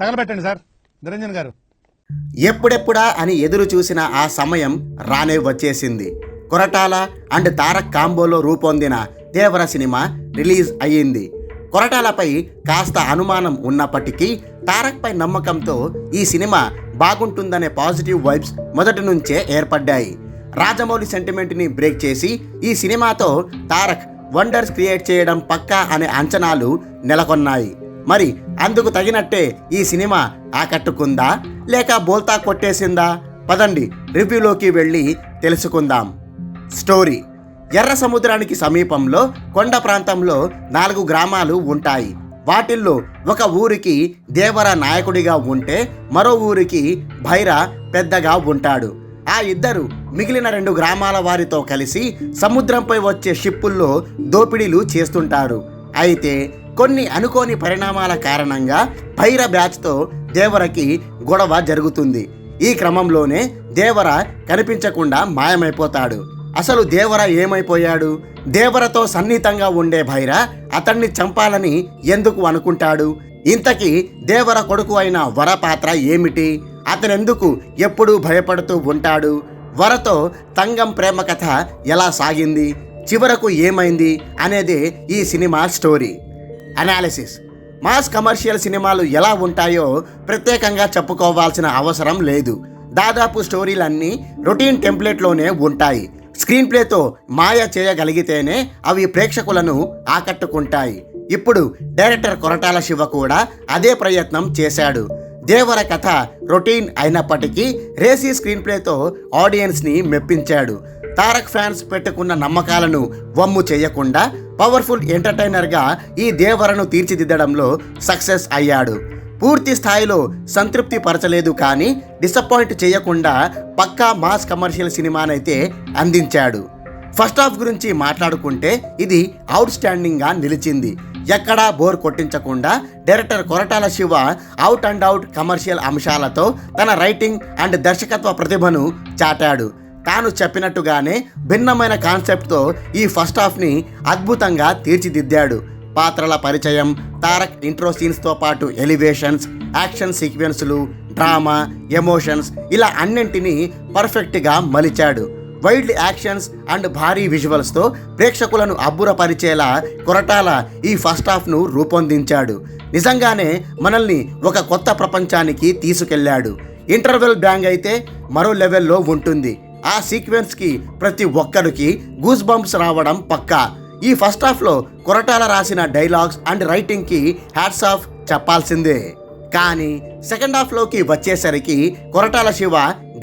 తగలబెట్టండి sir. Niranjan గారు. ఎప్పుడెప్పుడా అని ఎదురు చూసిన ఆ సమయం రానే వచ్చేసింది. కొరటాల అండ్ తారక్ కాంబోలో రూపొందిన దేవర సినిమా రిలీజ్ అయ్యింది. కొరటాలపై కాస్త అనుమానం ఉన్నప్పటికీ తారక్పై నమ్మకంతో ఈ సినిమా బాగుంటుందనే పాజిటివ్ వైబ్స్ మొదటి నుంచే ఏర్పడ్డాయి. రాజమౌళి సెంటిమెంట్ని బ్రేక్ చేసి ఈ సినిమాతో తారక్ వండర్స్ క్రియేట్ చేయడం పక్కా అనే అంచనాలు నెలకొన్నాయి. మరి అందుకు తగినట్టే ఈ సినిమా ఆకట్టుకుందా లేక బోల్తా కొట్టేసిందా? పదండి రివ్యూలోకి వెళ్ళి తెలుసుకుందాం. స్టోరీ. ఎర్ర సముద్రానికి సమీపంలో కొండ ప్రాంతంలో నాలుగు గ్రామాలు ఉంటాయి. వాటిల్లో ఒక ఊరికి దేవర నాయకుడిగా ఉంటే మరో ఊరికి భైర పెద్దగా ఉంటాడు. ఆ ఇద్దరు మిగిలిన రెండు గ్రామాల వారితో కలిసి సముద్రంపై వచ్చే షిప్పుల్లో దోపిడీలు చేస్తుంటారు. అయితే కొన్ని అనుకోని పరిణామాల కారణంగా భైర బ్యాచ్తో దేవరకి గొడవ జరుగుతుంది. ఈ క్రమంలోనే దేవర కనిపించకుండా మాయమైపోతాడు. అసలు దేవర ఏమైపోయాడు? దేవరతో సన్నిహితంగా ఉండే భైర అతన్ని చంపాలని ఎందుకు అనుకుంటాడు? ఇంతకీ దేవర కొడుకు అయిన వర పాత్ర ఏమిటి? అతనెందుకు ఎప్పుడూ భయపడుతూ ఉంటాడు? వరతో తంగం ప్రేమ కథ ఎలా సాగింది? చివరకు ఏమైంది? అనేది ఈ cinema story. Analysis mass commercial సినిమాలు ఎలా ఉంటాయో ప్రత్యేకంగా చెప్పుకోవాల్సిన అవసరం లేదు. దాదాపు స్టోరీలన్నీ రొటీన్ టెంప్లెట్లోనే ఉంటాయి. స్క్రీన్ ప్లేతో మాయ చేయగలిగితేనే అవి ప్రేక్షకులను ఆకట్టుకుంటాయి. ఇప్పుడు డైరెక్టర్ కొరటాల శివ కూడా అదే ప్రయత్నం చేశాడు. దేవర కథ రొటీన్ అయినప్పటికీ రేసీ స్క్రీన్ ప్లేతో ఆడియన్స్ని మెప్పించాడు. తారక్ ఫ్యాన్స్ పెట్టుకున్న నమ్మకాలను వమ్ము చేయకుండా పవర్ఫుల్ ఎంటర్టైనర్గా ఈ దేవరను తీర్చిదిద్దడంలో సక్సెస్ అయ్యాడు. పూర్తి స్థాయిలో సంతృప్తి పరచలేదు కానీ డిసప్పాయింట్ చేయకుండా పక్కా మాస్ కమర్షియల్ సినిమానైతే అందించాడు. ఫస్ట్ హాఫ్ గురించి మాట్లాడుకుంటే ఇది అవుట్ స్టాండింగ్గా నిలిచింది. ఎక్కడా bore కొట్టించకుండా director Koratala Siva out and out commercial అంశాలతో తన రైటింగ్ అండ్ దర్శకత్వ ప్రతిభను చాటాడు. తాను చెప్పినట్టుగానే భిన్నమైన కాన్సెప్ట్తో ఈ ఫస్ట్ హాఫ్ని అద్భుతంగా తీర్చిదిద్దాడు. పాత్రల పరిచయం తారక్ ఇంట్రో సీన్స్తో పాటు ఎలివేషన్స్ యాక్షన్ సీక్వెన్స్లు డ్రామా ఎమోషన్స్ ఇలా అన్నింటినీ పర్ఫెక్ట్గా మలిచాడు. వైల్డ్ యాక్షన్స్ అండ్ భారీ విజువల్స్తో ప్రేక్షకులను అబ్బురపరిచేలా కొరటాల ఈ ఫస్ట్ హాఫ్ను రూపొందించాడు. నిజంగానే మనల్ని ఒక కొత్త ప్రపంచానికి తీసుకెళ్ళాడు. ఇంటర్వెల్ బ్యాంగ్ అయితే మరో లెవెల్లో ఉంటుంది. ఆ సీక్వెన్స్కి ప్రతి ఒక్కరికి గూస్ బంప్స్ రావడం పక్కా. ఈ ఫస్ట్ హాఫ్లో కొరటాల రాసిన డైలాగ్స్ అండ్ రైటింగ్కి హ్యాట్స్ ఆఫ్ చెప్పాల్సిందే. కానీ సెకండ్ హాఫ్లోకి వచ్చేసరికి కొరటాల శివ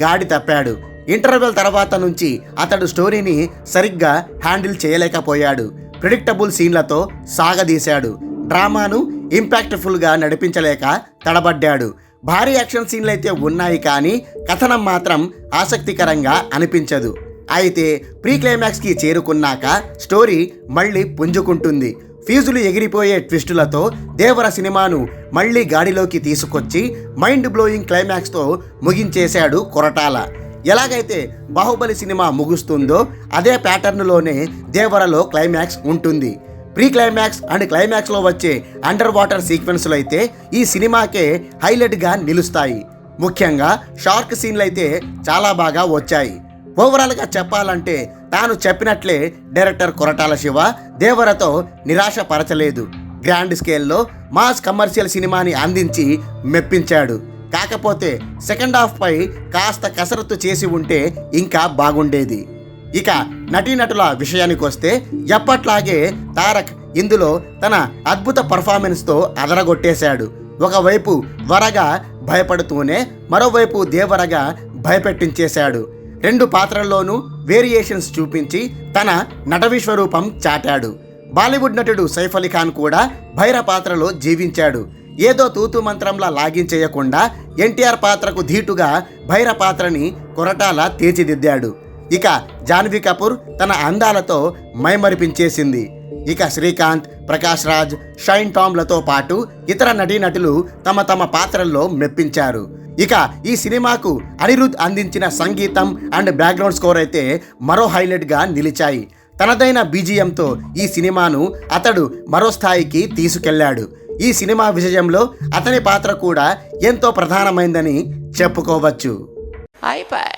గాడి తప్పాడు. ఇంటర్వెల్ తర్వాత నుంచి అతడు స్టోరీని సరిగ్గా హ్యాండిల్ చేయలేకపోయాడు. ప్రిడిక్టబుల్ సీన్లతో సాగదీశాడు. డ్రామాను ఇంపాక్ట్ఫుల్గా నడిపించలేక తడబడ్డాడు. భారీ యాక్షన్ సీన్లు అయితే ఉన్నాయి కానీ కథనం మాత్రం ఆసక్తికరంగా అనిపించదు. అయితే ప్రీ క్లైమాక్స్కి చేరుకున్నాక స్టోరీ మళ్ళీ పుంజుకుంటుంది. ఫీజులు ఎగిరిపోయే ట్విస్టులతో దేవర సినిమాను మళ్ళీ గాడిలోకి తీసుకొచ్చి మైండ్ బ్లోయింగ్ క్లైమాక్స్తో ముగించేశాడు కొరటాల. ఎలాగైతే బాహుబలి సినిమా ముగుస్తుందో అదే ప్యాటర్న్లోనే దేవరలో క్లైమాక్స్ ఉంటుంది. ప్రీ క్లైమాక్స్ అండ్ క్లైమాక్స్లో వచ్చే అండర్ వాటర్ సీక్వెన్స్లు అయితే ఈ సినిమాకే హైలైట్గా నిలుస్తాయి. ముఖ్యంగా షార్క్ సీన్లు అయితే చాలా బాగా వచ్చాయి. ఓవరాల్గా చెప్పాలంటే తాను చెప్పినట్లే డైరెక్టర్ కొరటాల శివ దేవరతో నిరాశపరచలేదు. గ్రాండ్ స్కేల్లో మాస్ కమర్షియల్ సినిమాని అందించి మెప్పించాడు. కాకపోతే సెకండ్ హాఫ్ పై కాస్త కసరత్తు చేసి ఉంటే ఇంకా బాగుండేది. ఇక నటీనటుల విషయానికి వస్తే ఎప్పట్లాగే తారక్ ఇందులో తన అద్భుత పర్ఫార్మెన్స్తో అదరగొట్టేశాడు. ఒకవైపు వరగా భయపడుతూనే మరోవైపు దేవరగా భయపెట్టించేశాడు. రెండు పాత్రల్లోనూ వేరియేషన్స్ చూపించి తన నట విశ్వరూపం చాటాడు. బాలీవుడ్ నటుడు సైఫ్ అలీ ఖాన్ కూడా భైర పాత్రలో జీవించాడు. ఏదో తూతు మంత్రంలా లాగించేయకుండా ఎన్టీఆర్ పాత్రకు ధీటుగా భైర పాత్రని కొరటాల తీర్చిదిద్దాడు ఇక జాన్వీ కపూర్ తన అందాలతో మైమరిపించేసింది. ఇక శ్రీకాంత్ ప్రకాష్ రాజ్ షైన్ టామ్లతో పాటు ఇతర నటీనటులు తమ తమ పాత్రల్లో మెప్పించారు. ఇక ఈ సినిమాకు అనిరుద్ అందించిన సంగీతం అండ్ బ్యాక్గ్రౌండ్ స్కోర్ అయితే మరో హైలైట్గా నిలిచాయి. తనదైన బీజిఎంతో ఈ సినిమాను అతడు మరో స్థాయికి తీసుకెళ్ళాడు. ఈ సినిమా విజయంలో అతని పాత్ర కూడా ఎంతో ప్రధానమైందని చెప్పుకోవచ్చు. అయిపోయి